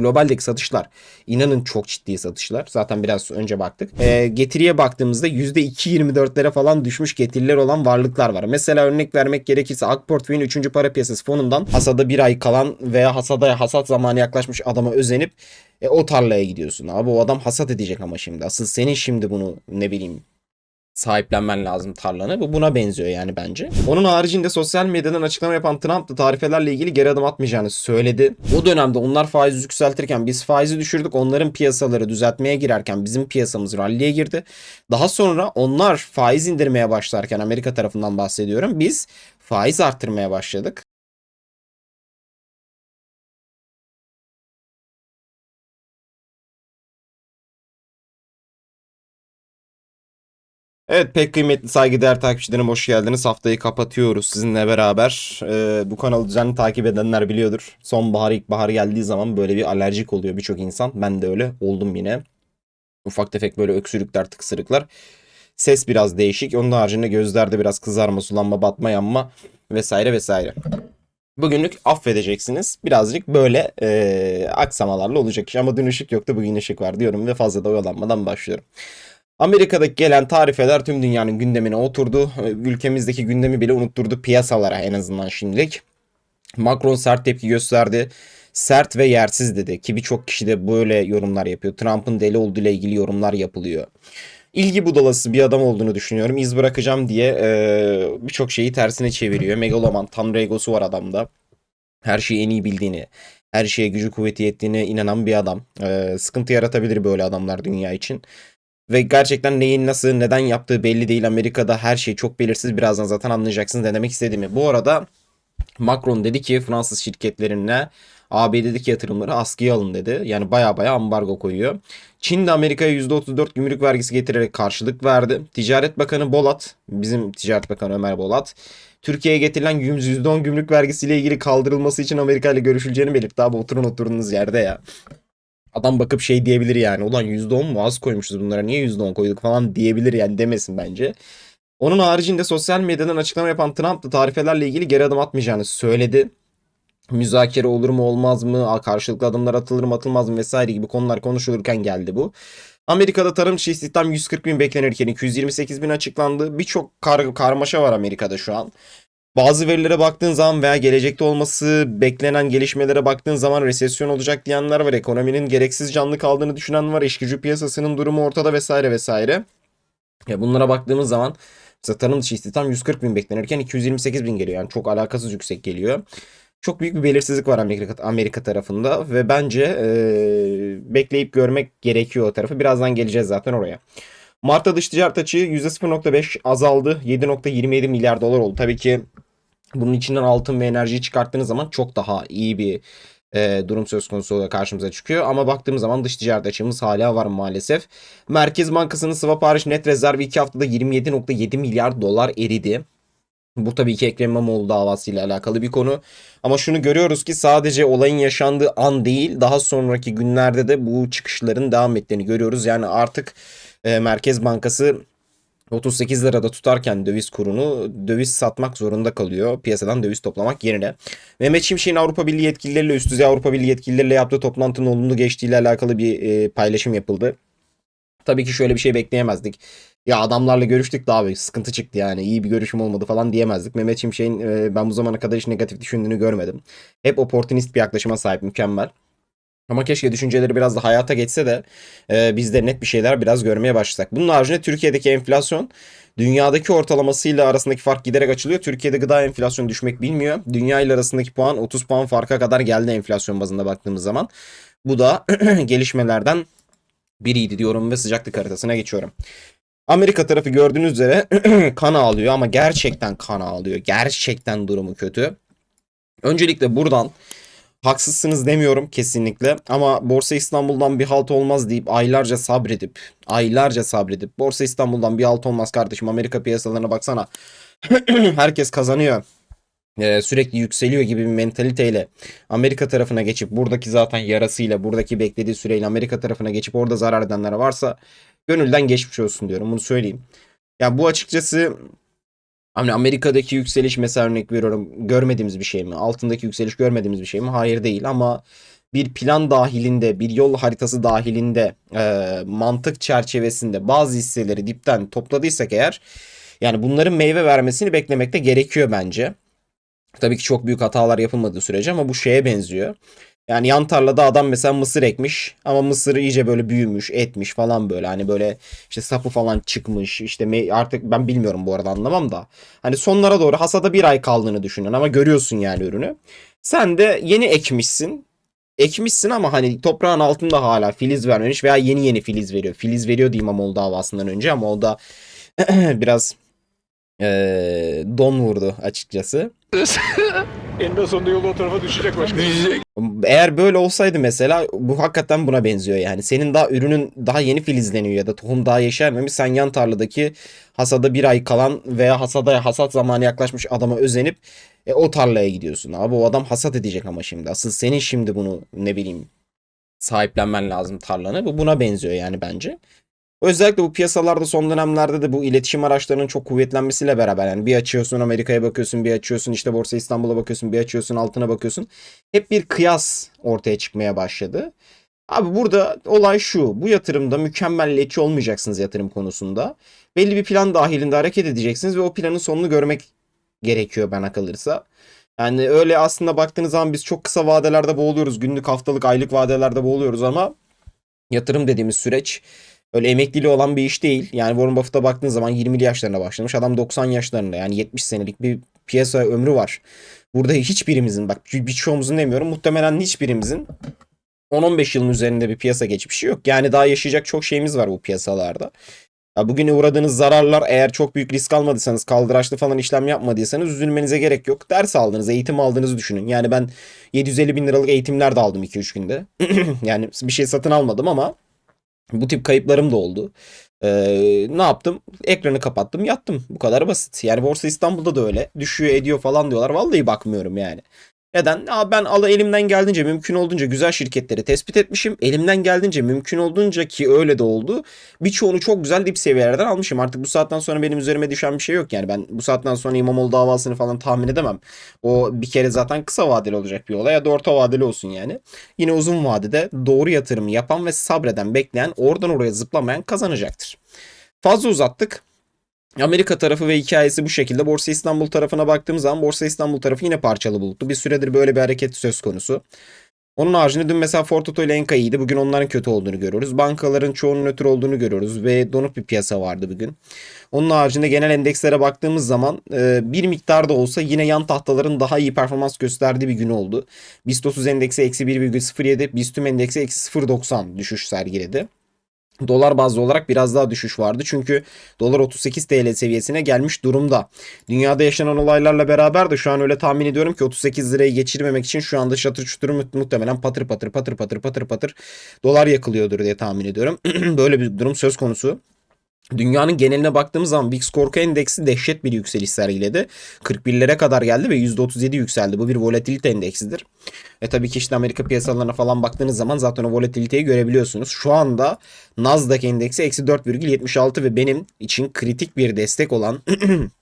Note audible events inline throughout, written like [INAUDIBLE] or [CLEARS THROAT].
globaldeki satışlar inanın çok ciddi satışlar. Zaten biraz önce baktık. Ee, getiriye baktığımızda %2.24'lere falan düşmüş getiriler olan varlıklar var. Mesela örnek vermek gerekirse Akportföy'ün 3. para piyasası fonundan hasada bir ay kalan veya hasada hasat zamanı yaklaşmış adama özenip e, o tarlaya gidiyorsun. Abi o adam hasat edecek ama şimdi. Asıl senin şimdi bunu ne bileyim sahiplenmen lazım tarlanı. Bu buna benziyor yani bence. Onun haricinde sosyal medyadan açıklama yapan Trump da tarifelerle ilgili geri adım atmayacağını söyledi. O dönemde onlar faizi yükseltirken biz faizi düşürdük. Onların piyasaları düzeltmeye girerken bizim piyasamız ralliye girdi. Daha sonra onlar faiz indirmeye başlarken Amerika tarafından bahsediyorum. Biz faiz arttırmaya başladık. Evet pek kıymetli saygıdeğer takipçilerim hoş geldiniz. Haftayı kapatıyoruz sizinle beraber. Ee, bu kanalı düzenli takip edenler biliyordur. Sonbahar ilkbahar geldiği zaman böyle bir alerjik oluyor birçok insan. Ben de öyle oldum yine. Ufak tefek böyle öksürükler tıksırıklar. Ses biraz değişik. Onun haricinde gözlerde biraz kızarma, sulanma, batma, yanma vesaire vesaire. Bugünlük affedeceksiniz. Birazcık böyle e, aksamalarla olacak iş. Ama dün ışık yoktu bugün ışık var diyorum ve fazla da oyalanmadan başlıyorum. Amerika'daki gelen tarifeler tüm dünyanın gündemine oturdu. Ülkemizdeki gündemi bile unutturdu piyasalara en azından şimdilik. Macron sert tepki gösterdi. Sert ve yersiz dedi ki birçok kişi de böyle yorumlar yapıyor. Trump'ın deli olduğu ile ilgili yorumlar yapılıyor. İlgi budalası bir adam olduğunu düşünüyorum. İz bırakacağım diye e, birçok şeyi tersine çeviriyor. Megaloman, tanrı egosu var adamda. Her şeyi en iyi bildiğini, her şeye gücü kuvveti yettiğine inanan bir adam. E, sıkıntı yaratabilir böyle adamlar dünya için. Ve gerçekten neyin nasıl neden yaptığı belli değil. Amerika'da her şey çok belirsiz. Birazdan zaten anlayacaksınız ne demek istediğimi. Bu arada Macron dedi ki Fransız şirketlerine ABD'deki yatırımları askıya alın dedi. Yani baya baya ambargo koyuyor. Çin de Amerika'ya %34 gümrük vergisi getirerek karşılık verdi. Ticaret Bakanı Bolat, bizim Ticaret Bakanı Ömer Bolat, Türkiye'ye getirilen %10 gümrük vergisiyle ilgili kaldırılması için Amerika ile görüşüleceğini belirtti. Abi oturun oturduğunuz yerde ya. Adam bakıp şey diyebilir yani. Ulan %10 mu az koymuşuz bunlara niye %10 koyduk falan diyebilir yani demesin bence. Onun haricinde sosyal medyadan açıklama yapan Trump da tarifelerle ilgili geri adım atmayacağını söyledi. Müzakere olur mu olmaz mı, karşılıklı adımlar atılır mı atılmaz mı vesaire gibi konular konuşulurken geldi bu. Amerika'da tarım dışı istihdam 140 bin beklenirken 228 bin açıklandı. Birçok kar karmaşa var Amerika'da şu an. Bazı verilere baktığın zaman veya gelecekte olması beklenen gelişmelere baktığın zaman resesyon olacak diyenler var. Ekonominin gereksiz canlı kaldığını düşünen var. İş gücü piyasasının durumu ortada vesaire vesaire. Ya bunlara baktığımız zaman mesela tarım dışı istihdam 140 bin beklenirken 228 bin geliyor. Yani çok alakasız yüksek geliyor. Çok büyük bir belirsizlik var Amerika, Amerika tarafında ve bence e, bekleyip görmek gerekiyor o tarafı. Birazdan geleceğiz zaten oraya. Mart'ta dış ticaret açığı %0.5 azaldı. 7.27 milyar dolar oldu. Tabii ki bunun içinden altın ve enerjiyi çıkarttığınız zaman çok daha iyi bir e, durum söz konusu olarak karşımıza çıkıyor. Ama baktığımız zaman dış ticaret açığımız hala var maalesef. Merkez Bankası'nın swap hariç net rezervi 2 haftada 27.7 milyar dolar eridi. Bu tabii ki Ekrem İmamoğlu davasıyla alakalı bir konu. Ama şunu görüyoruz ki sadece olayın yaşandığı an değil daha sonraki günlerde de bu çıkışların devam ettiğini görüyoruz. Yani artık e, Merkez Bankası 38 lirada tutarken döviz kurunu döviz satmak zorunda kalıyor. Piyasadan döviz toplamak yerine. Mehmet Şimşek'in Avrupa Birliği yetkilileriyle üst düzey Avrupa Birliği yetkilileriyle yaptığı toplantının olumlu geçtiğiyle alakalı bir e, paylaşım yapıldı. Tabii ki şöyle bir şey bekleyemezdik. Ya adamlarla görüştük de abi sıkıntı çıktı yani iyi bir görüşüm olmadı falan diyemezdik. Mehmet Şimşek'in e, ben bu zamana kadar hiç negatif düşündüğünü görmedim. Hep oportunist bir yaklaşıma sahip mükemmel. Ama keşke düşünceleri biraz da hayata geçse de e, biz de net bir şeyler biraz görmeye başlasak. Bunun haricinde Türkiye'deki enflasyon dünyadaki ortalamasıyla arasındaki fark giderek açılıyor. Türkiye'de gıda enflasyonu düşmek bilmiyor. Dünya ile arasındaki puan 30 puan farka kadar geldi enflasyon bazında baktığımız zaman. Bu da [CLEARS THROAT] gelişmelerden biriydi diyorum ve sıcaklık haritasına geçiyorum. Amerika tarafı gördüğünüz üzere [CLEARS THROAT] kan ağlıyor ama gerçekten kan ağlıyor. Gerçekten durumu kötü. Öncelikle buradan Haksızsınız demiyorum kesinlikle. Ama Borsa İstanbul'dan bir halt olmaz deyip aylarca sabredip aylarca sabredip Borsa İstanbul'dan bir halt olmaz kardeşim. Amerika piyasalarına baksana. [CLEARS THROAT] Herkes kazanıyor. Ee, sürekli yükseliyor gibi bir mentaliteyle Amerika tarafına geçip buradaki zaten yarasıyla buradaki beklediği süreyle Amerika tarafına geçip orada zarar edenler varsa gönülden geçmiş olsun diyorum. Bunu söyleyeyim. Ya bu açıkçası Hani Amerika'daki yükseliş mesela örnek veriyorum görmediğimiz bir şey mi? Altındaki yükseliş görmediğimiz bir şey mi? Hayır değil ama bir plan dahilinde, bir yol haritası dahilinde, e, mantık çerçevesinde bazı hisseleri dipten topladıysak eğer yani bunların meyve vermesini beklemekte gerekiyor bence. Tabii ki çok büyük hatalar yapılmadığı sürece ama bu şeye benziyor. Yani yan tarlada adam mesela mısır ekmiş ama mısır iyice böyle büyümüş, etmiş falan böyle. Hani böyle işte sapı falan çıkmış. İşte artık ben bilmiyorum bu arada anlamam da. Hani sonlara doğru hasada bir ay kaldığını düşünün ama görüyorsun yani ürünü. Sen de yeni ekmişsin. Ekmişsin ama hani toprağın altında hala filiz vermemiş veya yeni yeni filiz veriyor. Filiz veriyor diyeyim İmamoğlu davasından önce ama o da [CLEARS THROAT] biraz eee, don vurdu açıkçası. [LAUGHS] Eninde sonunda yolu o tarafa düşecek başka. Eğer böyle olsaydı mesela bu hakikaten buna benziyor yani. Senin daha ürünün daha yeni filizleniyor ya da tohum daha yeşermemiş. Sen yan tarladaki hasada bir ay kalan veya hasada hasat zamanı yaklaşmış adama özenip e, o tarlaya gidiyorsun. Abi o adam hasat edecek ama şimdi. Asıl senin şimdi bunu ne bileyim sahiplenmen lazım tarlanı. Bu buna benziyor yani bence. Özellikle bu piyasalarda son dönemlerde de bu iletişim araçlarının çok kuvvetlenmesiyle beraber yani bir açıyorsun Amerika'ya bakıyorsun, bir açıyorsun işte Borsa İstanbul'a bakıyorsun, bir açıyorsun altına bakıyorsun. Hep bir kıyas ortaya çıkmaya başladı. Abi burada olay şu. Bu yatırımda mükemmelliyetçi olmayacaksınız yatırım konusunda. Belli bir plan dahilinde hareket edeceksiniz ve o planın sonunu görmek gerekiyor bana kalırsa. Yani öyle aslında baktığınız zaman biz çok kısa vadelerde boğuluyoruz. Günlük, haftalık, aylık vadelerde boğuluyoruz ama yatırım dediğimiz süreç öyle emekliliği olan bir iş değil. Yani Warren Buffett'a baktığınız zaman 20'li yaşlarında başlamış. Adam 90 yaşlarında yani 70 senelik bir piyasa ömrü var. Burada hiçbirimizin bak birçoğumuzun demiyorum muhtemelen hiçbirimizin 10-15 yılın üzerinde bir piyasa geçmişi yok. Yani daha yaşayacak çok şeyimiz var bu piyasalarda. Ya bugüne uğradığınız zararlar eğer çok büyük risk almadıysanız, kaldıraçlı falan işlem yapmadıysanız üzülmenize gerek yok. Ders aldınız, eğitim aldığınızı düşünün. Yani ben 750 bin liralık eğitimler de aldım 2-3 günde. [CLEARS THROAT] yani bir şey satın almadım ama bu tip kayıplarım da oldu. Ee, ne yaptım? Ekranı kapattım, yattım. Bu kadar basit. Yani Borsa İstanbul'da da öyle. Düşüyor, ediyor falan diyorlar. Vallahi bakmıyorum yani. Neden? Aa, ben ala elimden geldiğince mümkün olduğunca güzel şirketleri tespit etmişim. Elimden geldiğince mümkün olduğunca ki öyle de oldu. Birçoğunu çok güzel dip seviyelerden almışım. Artık bu saatten sonra benim üzerime düşen bir şey yok yani. Ben bu saatten sonra İmamoğlu davasını falan tahmin edemem. O bir kere zaten kısa vadeli olacak bir olay ya da orta vadeli olsun yani. Yine uzun vadede doğru yatırımı yapan ve sabreden, bekleyen, oradan oraya zıplamayan kazanacaktır. Fazla uzattık. Amerika tarafı ve hikayesi bu şekilde. Borsa İstanbul tarafına baktığımız zaman Borsa İstanbul tarafı yine parçalı bulutlu. Bir süredir böyle bir hareket söz konusu. Onun haricinde dün mesela Fortoto ile Enka iyiydi. Bugün onların kötü olduğunu görüyoruz. Bankaların çoğunun nötr olduğunu görüyoruz ve donuk bir piyasa vardı bugün. Onun haricinde genel endekslere baktığımız zaman e, bir miktar da olsa yine yan tahtaların daha iyi performans gösterdiği bir gün oldu. BIST 30 endeksi eksi 1,07, BIST tüm endeksi eksi 0,90 düşüş sergiledi. Dolar bazlı olarak biraz daha düşüş vardı. Çünkü dolar 38 TL seviyesine gelmiş durumda. Dünyada yaşanan olaylarla beraber de şu an öyle tahmin ediyorum ki 38 lirayı geçirmemek için şu anda şatır çutur mu- muhtemelen patır patır patır patır patır patır dolar yakılıyordur diye tahmin ediyorum. [CLEARS THROAT] Böyle bir durum söz konusu. Dünyanın geneline baktığımız zaman VIX korku endeksi dehşet bir yükseliş sergiledi. 41'lere kadar geldi ve %37 yükseldi. Bu bir volatilite endeksidir. E tabii ki işte Amerika piyasalarına falan baktığınız zaman zaten o volatiliteyi görebiliyorsunuz. Şu anda Nasdaq endeksi eksi 4,76 ve benim için kritik bir destek olan [CLEARS THROAT]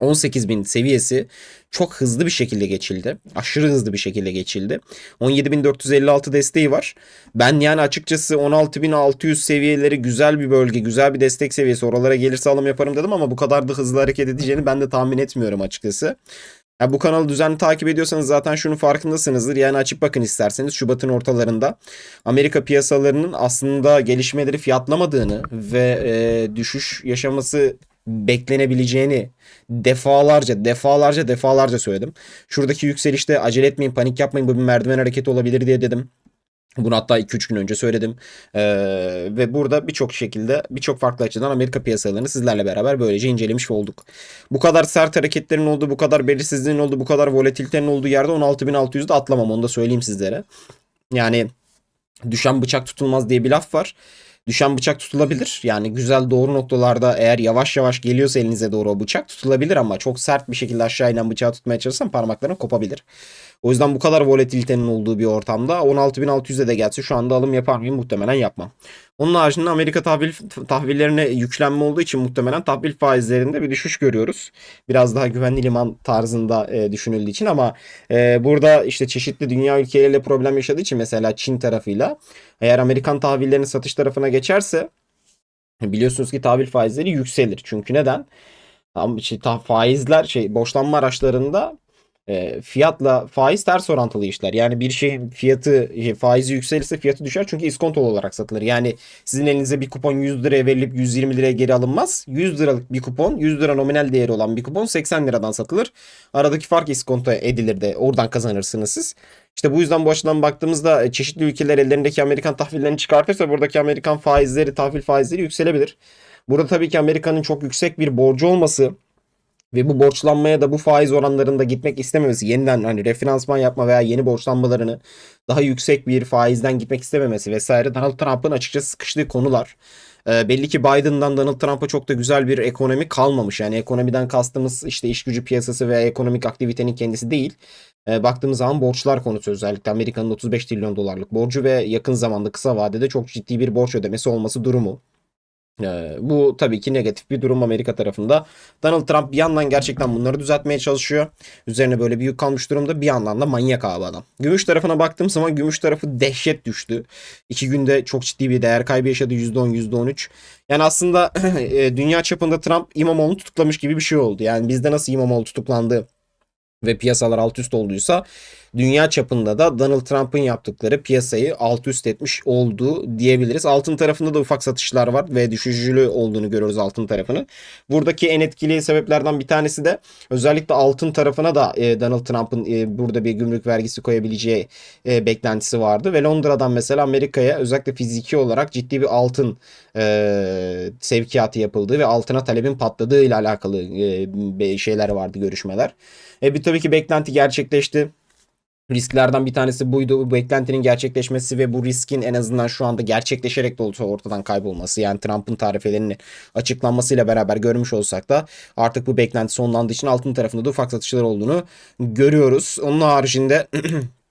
18.000 seviyesi çok hızlı bir şekilde geçildi. Aşırı hızlı bir şekilde geçildi. 17.456 desteği var. Ben yani açıkçası 16.600 seviyeleri güzel bir bölge, güzel bir destek seviyesi. Oralara gelirse alım yaparım dedim ama bu kadar da hızlı hareket edeceğini ben de tahmin etmiyorum açıkçası. Ya bu kanalı düzenli takip ediyorsanız zaten şunun farkındasınızdır. Yani açıp bakın isterseniz Şubat'ın ortalarında Amerika piyasalarının aslında gelişmeleri fiyatlamadığını ve e, düşüş yaşaması beklenebileceğini defalarca defalarca defalarca söyledim. Şuradaki yükselişte acele etmeyin panik yapmayın bu bir merdiven hareketi olabilir diye dedim. Bunu hatta 2-3 gün önce söyledim. Ee, ve burada birçok şekilde birçok farklı açıdan Amerika piyasalarını sizlerle beraber böylece incelemiş olduk. Bu kadar sert hareketlerin olduğu, bu kadar belirsizliğin olduğu, bu kadar volatilitenin olduğu yerde 16.600'de atlamam onu da söyleyeyim sizlere. Yani düşen bıçak tutulmaz diye bir laf var. Düşen bıçak tutulabilir. Yani güzel doğru noktalarda eğer yavaş yavaş geliyorsa elinize doğru o bıçak tutulabilir ama çok sert bir şekilde aşağı inen bıçağı tutmaya çalışırsan parmakların kopabilir. O yüzden bu kadar volatilitenin olduğu bir ortamda 16.600'e de gelse şu anda alım yapar mıyım? Muhtemelen yapmam. Onun haricinde Amerika tahvil tahvillerine yüklenme olduğu için muhtemelen tahvil faizlerinde bir düşüş görüyoruz. Biraz daha güvenli liman tarzında e, düşünüldüğü için ama e, burada işte çeşitli dünya ülkeleriyle problem yaşadığı için mesela Çin tarafıyla eğer Amerikan tahvillerinin satış tarafına geçerse biliyorsunuz ki tahvil faizleri yükselir. Çünkü neden? Tam şey, ta- faizler şey borçlanma araçlarında e, fiyatla faiz ters orantılı işler. Yani bir şeyin fiyatı şey, faizi yükselirse fiyatı düşer çünkü iskontolu olarak satılır. Yani sizin elinize bir kupon 100 liraya verilip 120 liraya geri alınmaz. 100 liralık bir kupon 100 lira nominal değeri olan bir kupon 80 liradan satılır. Aradaki fark iskonto edilir de oradan kazanırsınız siz. İşte bu yüzden bu açıdan baktığımızda e, çeşitli ülkeler ellerindeki Amerikan tahvillerini çıkartırsa buradaki Amerikan faizleri, tahvil faizleri yükselebilir. Burada tabii ki Amerika'nın çok yüksek bir borcu olması ve bu borçlanmaya da bu faiz oranlarında gitmek istememesi, yeniden hani refinansman yapma veya yeni borçlanmalarını daha yüksek bir faizden gitmek istememesi vesaire Donald Trump'ın açıkçası sıkıştığı konular. Ee, belli ki Biden'dan Donald Trump'a çok da güzel bir ekonomi kalmamış. Yani ekonomiden kastımız işte iş gücü piyasası veya ekonomik aktivitenin kendisi değil. Ee, baktığımız zaman borçlar konusu özellikle Amerika'nın 35 trilyon dolarlık borcu ve yakın zamanda kısa vadede çok ciddi bir borç ödemesi olması durumu. Ee, bu tabii ki negatif bir durum Amerika tarafında. Donald Trump bir yandan gerçekten bunları düzeltmeye çalışıyor. Üzerine böyle bir yük kalmış durumda. Bir yandan da manyak abi adam. Gümüş tarafına baktığım zaman gümüş tarafı dehşet düştü. İki günde çok ciddi bir değer kaybı yaşadı. %10, %13. Yani aslında [CLEARS THROAT] e, dünya çapında Trump İmamoğlu'nu tutuklamış gibi bir şey oldu. Yani bizde nasıl İmamoğlu tutuklandı ve piyasalar alt üst olduysa dünya çapında da Donald Trump'ın yaptıkları piyasayı alt üst etmiş oldu diyebiliriz. Altın tarafında da ufak satışlar var ve düşüşlü olduğunu görüyoruz altın tarafını. Buradaki en etkili sebeplerden bir tanesi de özellikle altın tarafına da e, Donald Trump'ın e, burada bir gümrük vergisi koyabileceği e, beklentisi vardı ve Londra'dan mesela Amerika'ya özellikle fiziki olarak ciddi bir altın sevkiyatı yapıldığı ve altına talebin patladığı ile alakalı şeyler vardı görüşmeler. E bir tabii ki beklenti gerçekleşti. Risklerden bir tanesi buydu. Bu beklentinin gerçekleşmesi ve bu riskin en azından şu anda gerçekleşerek de olsa ortadan kaybolması. Yani Trump'ın tarifelerinin açıklanmasıyla beraber görmüş olsak da artık bu beklenti sonlandığı için altın tarafında da ufak satışlar olduğunu görüyoruz. Onun haricinde [CLEARS THROAT]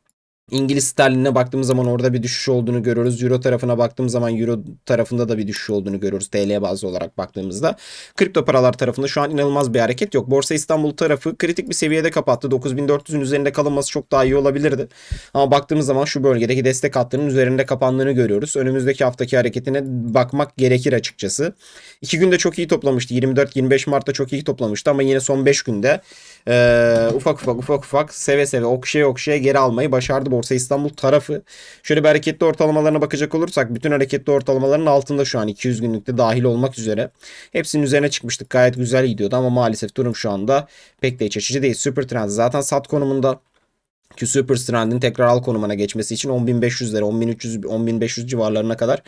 İngiliz sterlinine baktığımız zaman orada bir düşüş olduğunu görüyoruz. Euro tarafına baktığımız zaman Euro tarafında da bir düşüş olduğunu görüyoruz. TL bazlı olarak baktığımızda. Kripto paralar tarafında şu an inanılmaz bir hareket yok. Borsa İstanbul tarafı kritik bir seviyede kapattı. 9400'ün üzerinde kalınması çok daha iyi olabilirdi. Ama baktığımız zaman şu bölgedeki destek hattının üzerinde kapandığını görüyoruz. Önümüzdeki haftaki hareketine bakmak gerekir açıkçası. İki günde çok iyi toplamıştı. 24-25 Mart'ta çok iyi toplamıştı ama yine son 5 günde e, ufak ufak ufak ufak seve seve okşaya okşaya geri almayı başardı Borsa İstanbul tarafı. Şöyle bir hareketli ortalamalarına bakacak olursak bütün hareketli ortalamaların altında şu an 200 günlükte dahil olmak üzere. Hepsinin üzerine çıkmıştık. Gayet güzel gidiyordu ama maalesef durum şu anda pek de iç açıcı değil. Super Trend zaten sat konumunda ki Super Strand'in tekrar al konumuna geçmesi için 10.500'lere 10.300 10.500 civarlarına kadar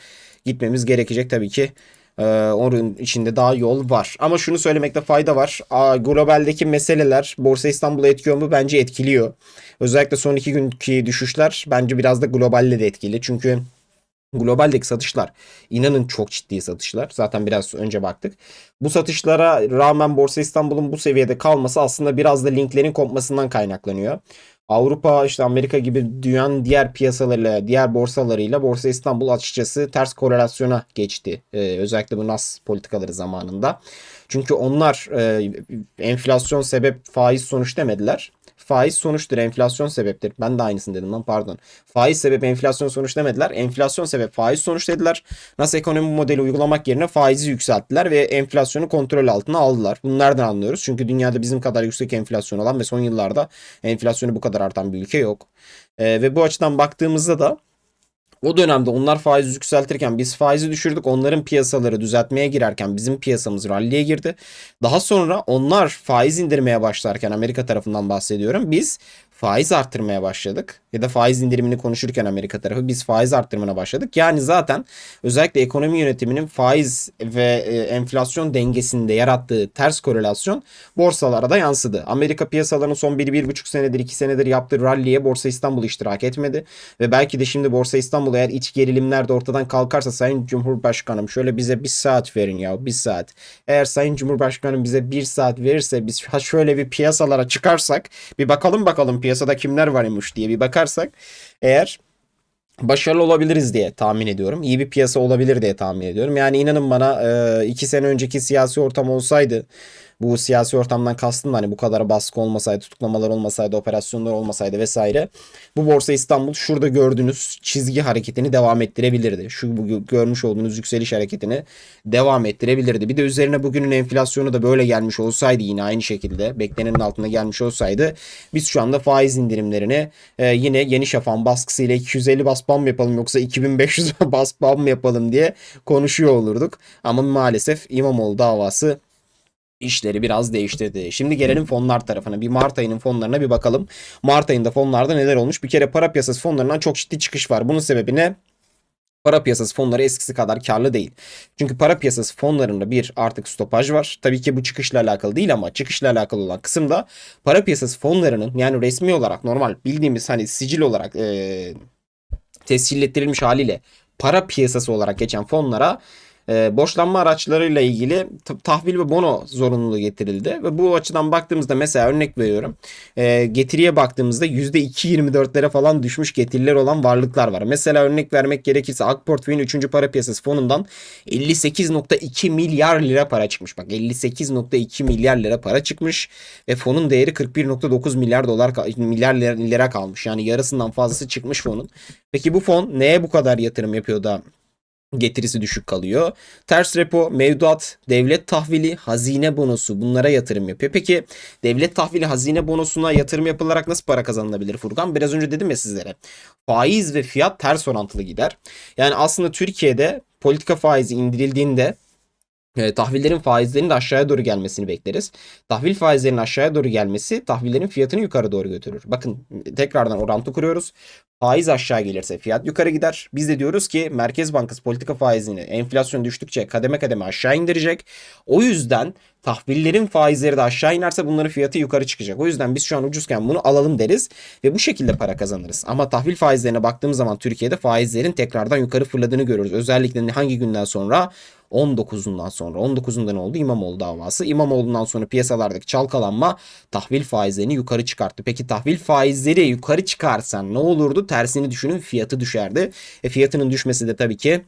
gitmemiz gerekecek tabii ki. Ee, onun içinde daha yol var. Ama şunu söylemekte fayda var. Aa, globaldeki meseleler Borsa İstanbul'u etkiliyor mu? Bence etkiliyor. Özellikle son iki günkü düşüşler bence biraz da globalle de etkili. Çünkü globaldeki satışlar inanın çok ciddi satışlar. Zaten biraz önce baktık. Bu satışlara rağmen Borsa İstanbul'un bu seviyede kalması aslında biraz da linklerin kopmasından kaynaklanıyor. Avrupa işte Amerika gibi dünyanın diğer piyasalarıyla, diğer borsalarıyla Borsa İstanbul açıkçası ters korelasyona geçti. Ee, özellikle bu NAS politikaları zamanında. Çünkü onlar e, enflasyon sebep faiz sonuç demediler. Faiz sonuçtur, enflasyon sebeptir. Ben de aynısını dedim lan pardon. Faiz sebep enflasyon sonuç demediler. Enflasyon sebep faiz sonuç dediler. Nasıl ekonomi modeli uygulamak yerine faizi yükselttiler ve enflasyonu kontrol altına aldılar. Bunu nereden anlıyoruz? Çünkü dünyada bizim kadar yüksek enflasyon olan ve son yıllarda enflasyonu bu kadar artan bir ülke yok. Ee, ve bu açıdan baktığımızda da o dönemde onlar faizi yükseltirken biz faizi düşürdük. Onların piyasaları düzeltmeye girerken bizim piyasamız ralliye girdi. Daha sonra onlar faiz indirmeye başlarken Amerika tarafından bahsediyorum. Biz faiz arttırmaya başladık. Ya da faiz indirimini konuşurken Amerika tarafı biz faiz arttırmana başladık. Yani zaten özellikle ekonomi yönetiminin faiz ve e, enflasyon dengesinde yarattığı ters korelasyon borsalara da yansıdı. Amerika piyasalarının son 1-1,5 senedir 2 senedir yaptığı rally'e Borsa İstanbul iştirak etmedi. Ve belki de şimdi Borsa İstanbul eğer iç gerilimler de ortadan kalkarsa Sayın Cumhurbaşkanım şöyle bize bir saat verin ya bir saat. Eğer Sayın Cumhurbaşkanım bize bir saat verirse biz şöyle bir piyasalara çıkarsak bir bakalım bakalım piyasada kimler varmış diye bir bakarsak eğer başarılı olabiliriz diye tahmin ediyorum. İyi bir piyasa olabilir diye tahmin ediyorum. Yani inanın bana iki sene önceki siyasi ortam olsaydı bu siyasi ortamdan kastım da hani bu kadar baskı olmasaydı, tutuklamalar olmasaydı, operasyonlar olmasaydı vesaire bu Borsa İstanbul şurada gördüğünüz çizgi hareketini devam ettirebilirdi. Şu bu görmüş olduğunuz yükseliş hareketini devam ettirebilirdi. Bir de üzerine bugünün enflasyonu da böyle gelmiş olsaydı yine aynı şekilde beklenenin altında gelmiş olsaydı biz şu anda faiz indirimlerini e, yine Yeni Şafak'ın baskısıyla 250 bas bam yapalım yoksa 2500 [LAUGHS] bas bam yapalım diye konuşuyor olurduk. Ama maalesef İmamoğlu davası işleri biraz değiştirdi. Şimdi gelelim fonlar tarafına. Bir Mart ayının fonlarına bir bakalım. Mart ayında fonlarda neler olmuş? Bir kere para piyasası fonlarından çok ciddi çıkış var. Bunun sebebi ne? Para piyasası fonları eskisi kadar karlı değil. Çünkü para piyasası fonlarında bir artık stopaj var. Tabii ki bu çıkışla alakalı değil ama çıkışla alakalı olan kısımda para piyasası fonlarının yani resmi olarak normal bildiğimiz hani sicil olarak e, tescil ettirilmiş haliyle para piyasası olarak geçen fonlara e, borçlanma araçlarıyla ilgili tahvil ve bono zorunluluğu getirildi. Ve bu açıdan baktığımızda mesela örnek veriyorum. E, getiriye baktığımızda %2.24'lere falan düşmüş getiriler olan varlıklar var. Mesela örnek vermek gerekirse Ak Portföy'ün 3. para piyasası fonundan 58.2 milyar lira para çıkmış. Bak 58.2 milyar lira para çıkmış ve fonun değeri 41.9 milyar dolar milyar lira kalmış. Yani yarısından fazlası çıkmış fonun. Peki bu fon neye bu kadar yatırım yapıyor da getirisi düşük kalıyor. Ters repo, mevduat, devlet tahvili, hazine bonosu bunlara yatırım yapıyor. Peki devlet tahvili, hazine bonosuna yatırım yapılarak nasıl para kazanılabilir Furkan? Biraz önce dedim ya sizlere. Faiz ve fiyat ters orantılı gider. Yani aslında Türkiye'de politika faizi indirildiğinde e, tahvillerin faizlerinin de aşağıya doğru gelmesini bekleriz. Tahvil faizlerinin aşağıya doğru gelmesi tahvillerin fiyatını yukarı doğru götürür. Bakın tekrardan orantı kuruyoruz. Faiz aşağı gelirse fiyat yukarı gider. Biz de diyoruz ki Merkez Bankası politika faizini enflasyon düştükçe kademe kademe aşağı indirecek. O yüzden tahvillerin faizleri de aşağı inerse bunların fiyatı yukarı çıkacak. O yüzden biz şu an ucuzken bunu alalım deriz ve bu şekilde para kazanırız. Ama tahvil faizlerine baktığımız zaman Türkiye'de faizlerin tekrardan yukarı fırladığını görüyoruz. Özellikle hangi günden sonra? 19'undan sonra. 19'unda ne oldu? İmamoğlu davası. İmamoğlu'ndan sonra piyasalardaki çalkalanma tahvil faizlerini yukarı çıkarttı. Peki tahvil faizleri yukarı çıkarsan ne olurdu? Tersini düşünün fiyatı düşerdi. E fiyatının düşmesi de tabii ki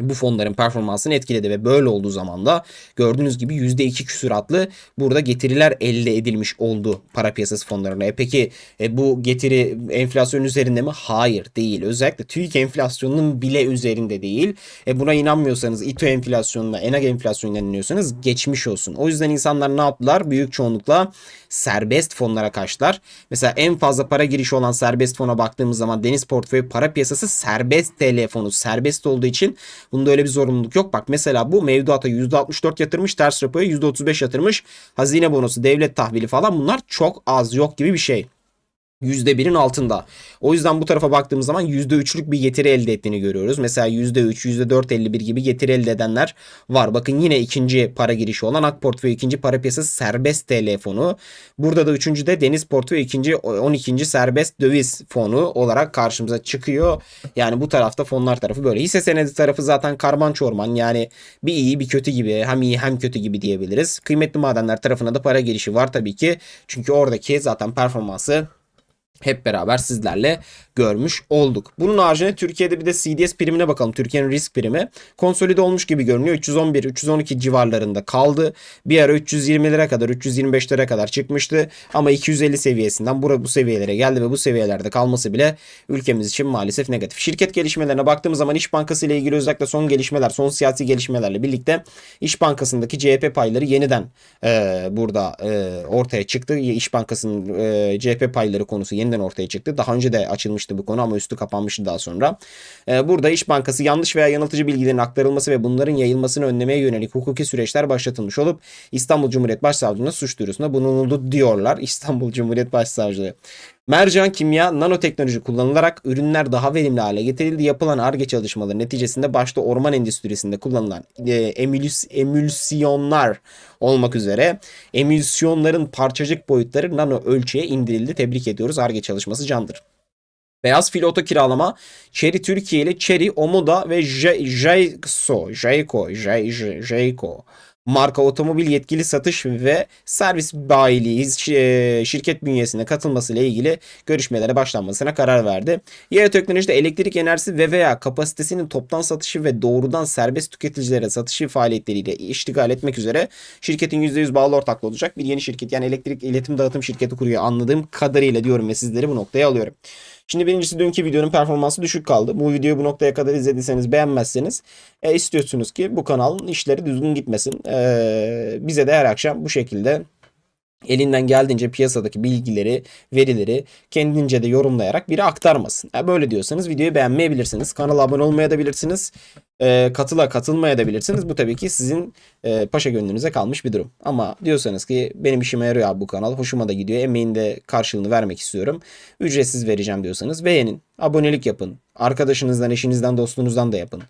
bu fonların performansını etkiledi ve böyle olduğu zaman da gördüğünüz gibi %2 küsuratlı burada getiriler elde edilmiş oldu para piyasası fonlarına. E peki e, bu getiri enflasyon üzerinde mi? Hayır değil. Özellikle TÜİK enflasyonunun bile üzerinde değil. E buna inanmıyorsanız İTO enflasyonuna, ENAG enflasyonuna inanıyorsanız geçmiş olsun. O yüzden insanlar ne yaptılar? Büyük çoğunlukla serbest fonlara kaçtılar. Mesela en fazla para girişi olan serbest fona baktığımız zaman Deniz Portföy para piyasası serbest TL fonu. Serbest olduğu için bunda öyle bir zorunluluk yok. Bak mesela bu mevduata %64 yatırmış, ters repoya %35 yatırmış. Hazine bonosu, devlet tahvili falan bunlar çok az yok gibi bir şey. %1'in altında. O yüzden bu tarafa baktığımız zaman %3'lük bir getiri elde ettiğini görüyoruz. Mesela %3, %4.51 gibi getiri elde edenler var. Bakın yine ikinci para girişi olan Ak Portföy ikinci para piyasası serbest TL fonu. Burada da üçüncü de Deniz Portföy ikinci 12. serbest döviz fonu olarak karşımıza çıkıyor. Yani bu tarafta fonlar tarafı böyle. Hisse senedi tarafı zaten karman çorman yani bir iyi bir kötü gibi hem iyi hem kötü gibi diyebiliriz. Kıymetli madenler tarafına da para girişi var tabii ki. Çünkü oradaki zaten performansı hep beraber sizlerle görmüş olduk. Bunun haricinde Türkiye'de bir de CDS primine bakalım. Türkiye'nin risk primi konsolide olmuş gibi görünüyor. 311 312 civarlarında kaldı. Bir ara 320'lere kadar 325'lere kadar çıkmıştı. Ama 250 seviyesinden bura bu seviyelere geldi ve bu seviyelerde kalması bile ülkemiz için maalesef negatif. Şirket gelişmelerine baktığımız zaman İş Bankası ile ilgili özellikle son gelişmeler, son siyasi gelişmelerle birlikte İş Bankası'ndaki CHP payları yeniden e, burada e, ortaya çıktı. İş Bankası'nın e, CHP payları konusu yeniden ortaya çıktı. Daha önce de açılmıştı bu konu ama üstü kapanmıştı daha sonra. Ee, burada İş Bankası yanlış veya yanıltıcı bilgilerin aktarılması ve bunların yayılmasını önlemeye yönelik hukuki süreçler başlatılmış olup İstanbul Cumhuriyet Başsavcılığına suç duyurusunda bulunuldu diyorlar. [LAUGHS] İstanbul Cumhuriyet Başsavcılığı. Mercan kimya nanoteknoloji kullanılarak ürünler daha verimli hale getirildi. Yapılan ARGE çalışmaları neticesinde başta orman endüstrisinde kullanılan e, emüls, emülsiyonlar olmak üzere emülsiyonların parçacık boyutları nano ölçüye indirildi. Tebrik ediyoruz. ARGE çalışması candır. Beyaz fil oto kiralama Cherry Türkiye ile Cherry, Omoda ve Jayco, Jayco, Jay- J- Jayco marka otomobil yetkili satış ve servis bayiliği şi- şirket bünyesine katılması ile ilgili görüşmelere başlanmasına karar verdi. Yaya teknolojide elektrik enerjisi ve veya kapasitesinin toptan satışı ve doğrudan serbest tüketicilere satışı faaliyetleriyle iştigal etmek üzere şirketin %100 bağlı ortaklığı olacak bir yeni şirket yani elektrik iletim dağıtım şirketi kuruyor anladığım kadarıyla diyorum ve sizleri bu noktaya alıyorum. Şimdi birincisi dünkü videonun performansı düşük kaldı. Bu videoyu bu noktaya kadar izlediyseniz beğenmezseniz e, istiyorsunuz ki bu kanalın işleri düzgün gitmesin. E, bize de her akşam bu şekilde elinden geldiğince piyasadaki bilgileri, verileri kendince de yorumlayarak biri aktarmasın. E, böyle diyorsanız videoyu beğenmeyebilirsiniz. Kanala abone olmayabilirsiniz. E, katıla katılmayabilirsiniz. Bu tabii ki sizin e, paşa gönlünüze kalmış bir durum. Ama diyorsanız ki benim işime yarıyor abi bu kanal. Hoşuma da gidiyor. Emeğin de karşılığını vermek istiyorum. Ücretsiz vereceğim diyorsanız beğenin. Abonelik yapın. Arkadaşınızdan, eşinizden, dostunuzdan da yapın.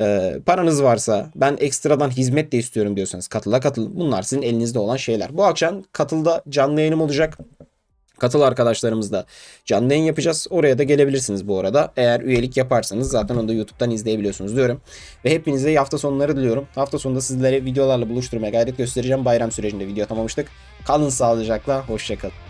Ee, paranız varsa ben ekstradan hizmet de istiyorum diyorsanız katıla katılın. Bunlar sizin elinizde olan şeyler. Bu akşam katılda canlı yayınım olacak. Katıl arkadaşlarımızla canlı yayın yapacağız. Oraya da gelebilirsiniz bu arada. Eğer üyelik yaparsanız zaten onu da YouTube'dan izleyebiliyorsunuz diyorum. Ve hepinize iyi hafta sonları diliyorum. Hafta sonunda sizlere videolarla buluşturmaya gayret göstereceğim. Bayram sürecinde video atamamıştık. Kalın sağlıcakla. Hoşçakalın.